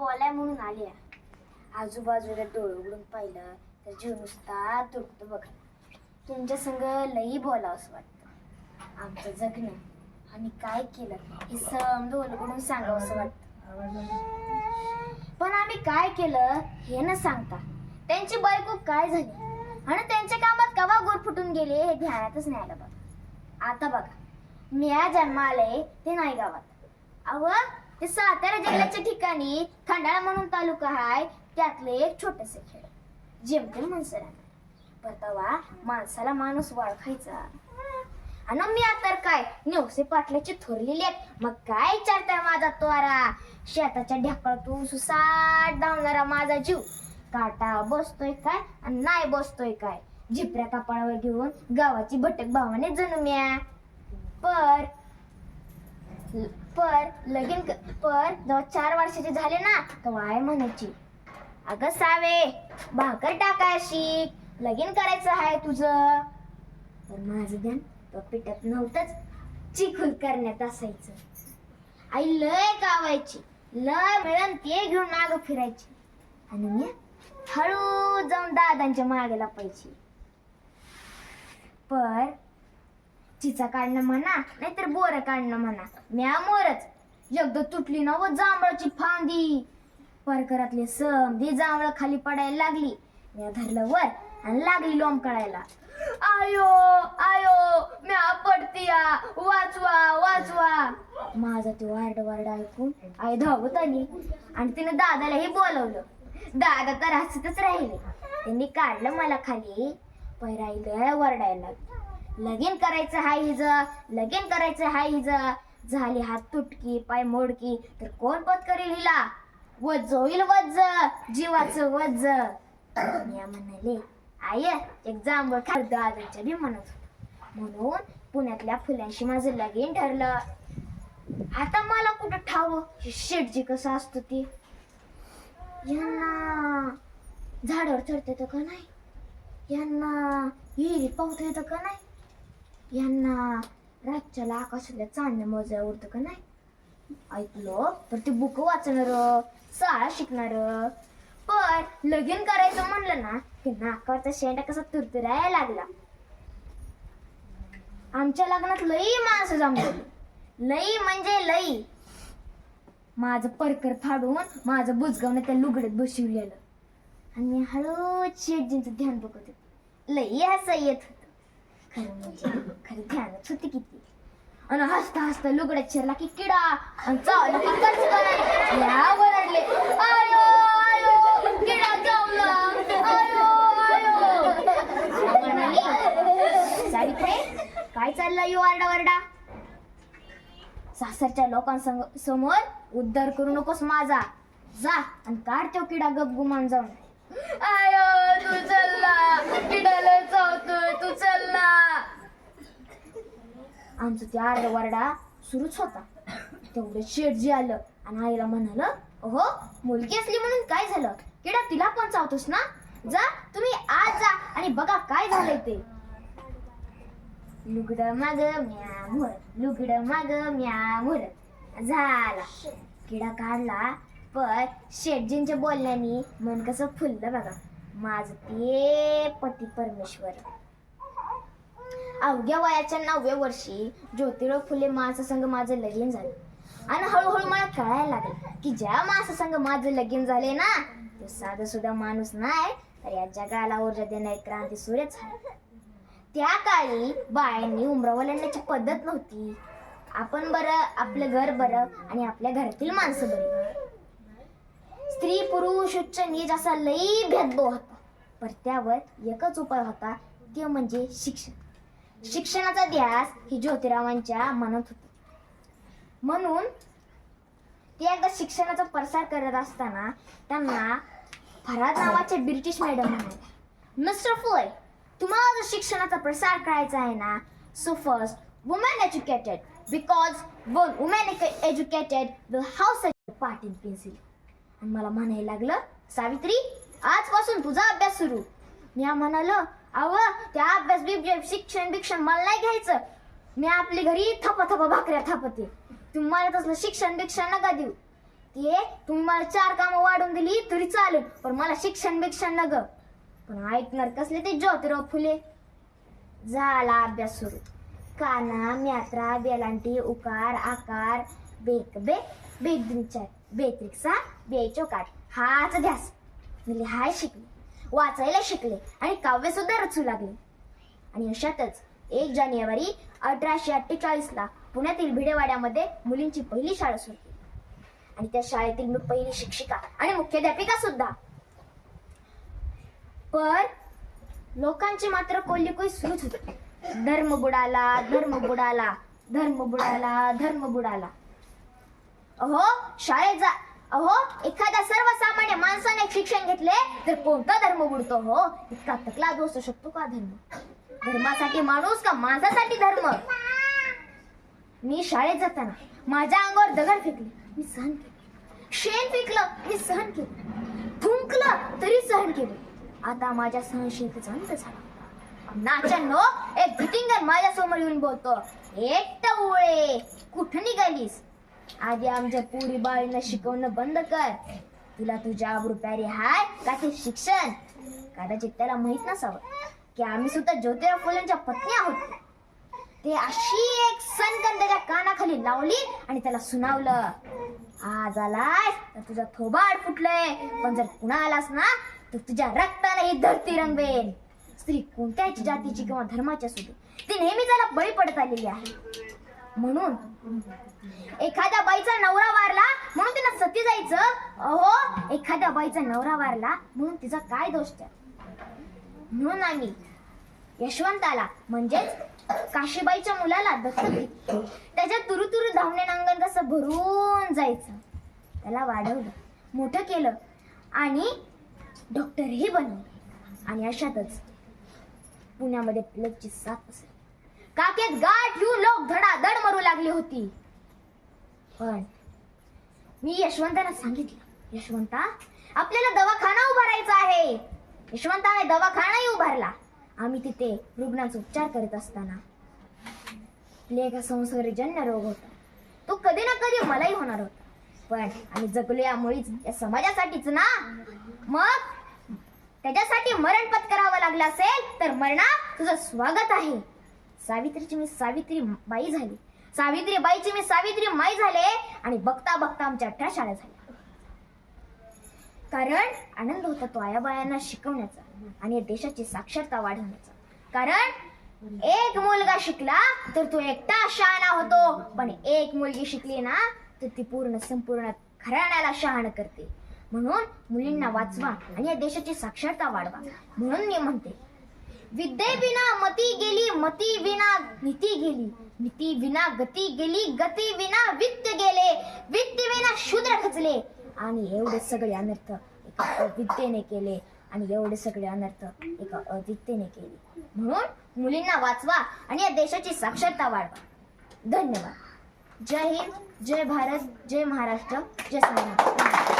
बोलाय म्हणून आले आजूबाजूला डोळे उघडून पाहिलं तर जीव नुसता तुटतो बघ. तुमच्या संग लई बोलावंसं वाटतं. आमचं जगणं आणि काय केलं हे समज उलगडून सांगावंसं वाटतं. पण आम्ही काय केलं हे न सांगता त्यांची बायको काय झाली आणि त्यांच्या कामात कवा गोर फुटून गेले हे ध्यानातच नाही आलं बघा. आता बघा मी या जन्माले ते नाही गावात अव ते सातारा जिल्ह्याच्या ठिकाणी खंडाळा म्हणून तालुका आहे त्यातले एक छोटेसे खेळ जेमतेम माणसाला परतावा माणसाला माणूस वाळखायचा आणि मी आता काय नेवसे पाटल्याची थोरलेली आहेत. मग काय विचारताय माझा तोरा? शेताच्या ढेकळातून सुसाट धावणारा माझा जीव. काटा बसतोय काय आणि नाही बसतोय काय? झिपऱ्या कपाळावर घेऊन गावाची भटक भावाने जणू पर पर लगीन पर जेव्हा चार वर्षाचे झाले ना तेव्हा आहे म्हणायची अगं सावे भाकर टाकाय शिक लगीन करायचं आहे तुझं. तर माझं ध्यान तो पिठत नव्हतंच चिखूल करण्यात असायचं. आई लय गावायची लय मिळून ते घेऊन माग फिरायची. आणि मी हळू जाऊन दादांच्या मागे लपायची पर चिचा काढणं म्हणा नाहीतर बोर काढणं म्हणा. म्या मोरच. एकदा तुटली ना व जांभळाची फांदी. परकरातले समधी जांभळ खाली पडायला लागली. म्या धरलं वर आणि लागली लोंब कळायला आयो आयो म्या पडतीया. वाचवा वाचवा. माझा ते वारड वारड ऐकून आई धावत आली. आणि तिने दादालाही बोलवलं. दादा तर हसतच राहिले. त्यांनी काढलं मला खाली. पैराईला वरडायला लागली. लगीन करायचं हाय हिज लगीन करायचं हाय हिज झाली हात तुटकी पाय मोडकी तर कोण पत करील हिला? वज होईल वज जीवाचं वज या म्हणाले आय एक जांभळ खा दादाच्या बी म्हणत होता म्हणून पुण्यातल्या फुलांशी माझं लगीन ठरलं. आता मला कुठं ठाव? शेटजी कसं असतं ते? यांना झाडावर चढता येतं का नाही? यांना विहिरीत पावता येतं का नाही? यांना रातच्याला आकाशातल्या चांदण्या मोजायला उडतं का नाही? ऐकलं? तर ते बुक वाचणार शाळा शिकणार. पण लगीन करायचं म्हणलं ना की नाकावरचा शेंडा कसा तुरतुरायला लागला. आमच्या लग्नात लई माणसं जमली. लई म्हणजे लई. माझं परकर फाडून माझं बुजगावनं त्या लुगड्यात बसवलेलं. आणि मी हळूच शेटजींचं ध्यान बघत लई असं येत होत खरं म्हणजे खरं ध्यानच होते किती आणि हसता हसता लुगड्यात शिरला की किडा आणि चावला की कचकन या वरडले आयो आयो किडा चावला आयो आयो म्हणाली सावित्रे काय चाललं यो आरडा वरडा सासरच्या लोकांसंग समोर उद्धार करू नकोस माझा जा आणि काढ तो किडा गप गुमान जाऊन आयो तू चल. किडाला चावतोय तू चल ना आमचं ते आरडा सुरूच होता. तेवढं शेटजी आलं आणि आईला म्हणालं अहो मुलगी असली म्हणून काय झालं? किडा तिला पण चावतोस ना? जा तुम्ही आज जा आणि बघा काय झालंय ते. लुगड माग म्या मोर लुगड माग म्या मोर झाला. किडा काढला पण शेटजींच्या बोलण्यानी मन कसं फुललं बघा. माझं ते पती परमेश्वर. अवघ्या वयाच्या नवव्या वर्षी ज्योतिराव फुले माणसासंग माझं लगीन झालं. आणि हळूहळू मला कळायला लागलं की ज्या माणसासंग माझं लगीन झाले ना तो साधा सुद्धा माणूस नाही तर या जगाला ऊर्जा देणारी क्रांती सूर्यच त्या काळी बायांनी उमरावर आणण्याची पद्धत नव्हती. आपण बरं आपलं घर बरं आणि आपल्या घरातील माणसं बरी. स्त्री पुरुष उच्च नीच असा लई भेदभाव होता. पर त्यावर एकच उपाय होता ते म्हणजे शिक्षण. शिक्षणाचा ध्यास ही ज्योतिरावांच्या मनात होता. म्हणून ते एकदा शिक्षणाचा प्रसार करत असताना त्यांना फराद नावाचे ब्रिटिश मॅडम म्हणाले मिस्टर फुले तुम्हाला जर शिक्षणाचा प्रसार करायचा आहे ना so first women educated because one women educated will house part in pencil आणि मला म्हणायला लागलं सावित्री आजपासून तुझा अभ्यास सुरू. मी म्हणालं अव त्या अभ्यास बिभ्यास शिक्षण बिक्षण मला नाही घ्यायचं. मी आपली घरी थपा थपा भाकऱ्या थापते. तुम्हाला तसलं शिक्षण बिक्षण नका देऊ. ते तुम्ही मला चार कामं वाढून दिली तरी चालेल पण मला शिक्षण बिक्षण न ग पण ऐकणार कसले ते ज्योतिराव फुले? झाला अभ्यास सुरू. काना म्यात्रा बेलांटी उकार आकार बेक बे बेद्रिचार बेत्रिक्सा बेचोकाट हाच ध्यास मी म्हणजे लिहाय शिकले वाचायला शिकले आणि काव्य सुद्धा रचू लागले. आणि अशातच एक जानेवारी अठराशे अठ्ठेचाळीसला पुण्यातील भिडेवाड्यामध्ये मुलींची पहिली शाळा सुरू केली आणि त्या शाळेतील मी पहिली शिक्षिका आणि मुख्याध्यापिका सुद्धा. पण लोकांची मात्र कोल्हेकोई सुरूच होती. धर्म बुडाला धर्म बुडाला धर्म बुडाला धर्म बुडाला. अहो शाळेत जा अहो एखाद्या सर्वसामान्य माणसाने शिक्षण घेतले तर कोणता धर्म बुडतो हो? इतका तकला दोष शकतो का धर्म? धर्मासाठी माणूस का माझ्यासाठी धर्म? मी शाळेत जाताना माझ्या अंगावर दगड फेकले मी सहन केले. शेण फेकलं मी सहन केलं. थुंकलं तरी सहन केलं. आता माझ्या सहनशीलतेचा अंत झाला. नाचांनो एक भिटिंगर माझ्यासमोर येऊन बोलतो एक टवळे कुठं निघालीस? आधी आमच्या पुरी बाळीनं शिकवणं बंद कर. तुला तुझ्या आबरू प्यारी हाय का ते शिक्षण? कदाचित त्याला माहीत नसावं की आम्ही सुद्धा ज्योतिराव फुलेंच्या पत्नी आहोत. ते अशी एक सनकन त्याच्या कानाखाली लावली आणि त्याला सुनावलं. आज आलाय तर तुझा थोबाड फुटलंय. पण जर पुन्हा आलास ना तर तुझ्या रक्ताने ही धरती रंगवेन. स्त्री कोणत्याही जातीची किंवा धर्माची असू दे ती नेहमी त्याला बळी पडत आलेली आहे. म्हणून. एखाद्या बाईचा नवरा वारला म्हणून तिला सती जायचं. अहो एखाद्या बाईचा नवरा वारला म्हणून तिचा काय दोष त्या म्हणून आम्ही यशवंताला म्हणजेच काशीबाईच्या मुलाला दत्तक घेतलं. त्याच्या तुरु तुरु धावणे अंगण कसं भरून जायचं. त्याला वाढवलं मोठं केलं आणि डॉक्टरही बनवलं. आणि अशातच पुण्यामध्ये प्लेगची साथ पसरली काकेत गाठ घेऊन लोक धडाधड मरू लागली होती. पण मी यशवंताला सांगितलं यशवंता आपल्याला दवाखाना उभारायचा आहे. यशवंताने दवाखानाही उभारला. आम्ही तिथे रुग्णांचा उपचार करत असताना प्लेग हा संसर्गजन्य रोग होता. तो कधी ना कधी मलाही होणार होता. पण आम्ही जगलो यामुळेच या समाजासाठीच ना? मग त्याच्यासाठी मरण पत्करावं लागलं असेल तर मरणा तुझं स्वागत आहे. सावित्रीची मी सावित्री बाई झाली. सावित्री बाईची मी सावित्री माई झाले आणि बघता बघता आमच्या अठरा शाळा झाल्या. कारण आनंद होता तो आयाबायांना शिकवण्याचा आणि देशाची साक्षरता वाढवण्याचा. कारण एक मुलगा शिकला तर तो एकटा शहाणा होतो. पण एक मुलगी शिकली ना तर ती पूर्ण संपूर्ण घराण्याला शहाणं करते. म्हणून मुलींना वाचवा आणि या देशाची साक्षरता वाढवा. म्हणून मी म्हणते विद्येविना मती गेली मती विना नीती गेली. नीती विना गती गेली गती विना वित्त गेले. वित्त विना शूद्र खचले. आणि एवढे सगळे अनर्थ एका अविद्येने केले. आणि एवढे सगळे अनर्थ एका अविद्येने केले. म्हणून मुलींना वाचवा आणि या देशाची साक्षरता वाढवा. धन्यवाद. जय हिंद जय भारत जय महाराष्ट्र जय संविधान